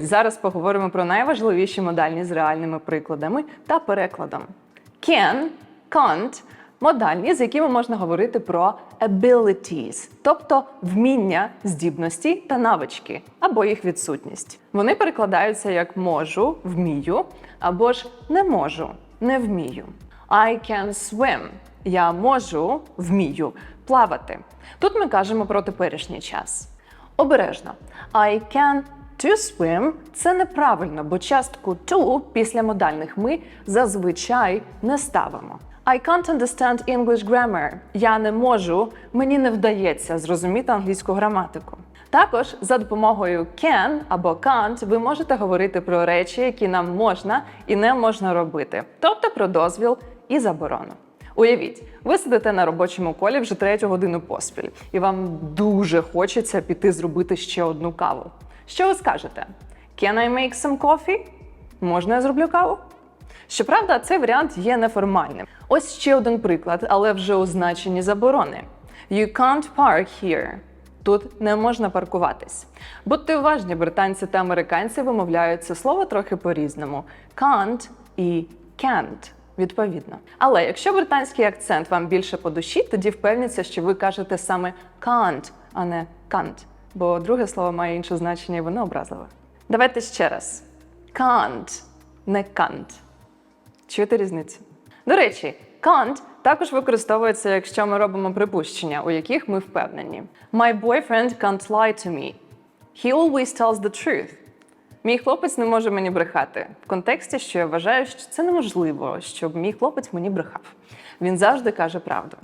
Зараз поговоримо про найважливіші модальні з реальними прикладами та перекладом. Can, can't – модальні, з якими можна говорити про abilities, тобто вміння, здібності та навички, або їх відсутність. Вони перекладаються як можу, вмію, або ж не можу, не вмію. I can swim. Я можу, вмію плавати. Тут ми кажемо про теперішній час. Обережно. I can to swim це неправильно, бо частку to після модальних ми зазвичай не ставимо. I can't understand English grammar. Я не можу, мені не вдається зрозуміти англійську граматику. Також за допомогою can або can't ви можете говорити про речі, які нам можна і не можна робити, тобто про дозвіл і заборону. Уявіть, ви сидите на робочому колі вже третю годину поспіль, і вам дуже хочеться піти зробити ще одну каву. Що ви скажете? Can I make some coffee? Можна я зроблю каву? Щоправда, цей варіант є неформальним. Ось ще один приклад, але вже у значенні заборони. You can't park here. Тут не можна паркуватись. Будьте уважні, британці та американці вимовляють це слово трохи по-різному: can't і can't. Відповідно. Але якщо британський акцент вам більше по душі, тоді впевніться, що ви кажете саме can't, а не can't, бо друге слово має інше значення і воно образливе. Давайте ще раз: can't, не can't. Чуєте різницю? До речі, can't також використовується, якщо ми робимо припущення, у яких ми впевнені. My boyfriend can't lie to me. He always tells the truth. Мій хлопець не може мені брехати. В контексті, що я вважаю, що це неможливо, щоб мій хлопець мені брехав. Він завжди каже правду.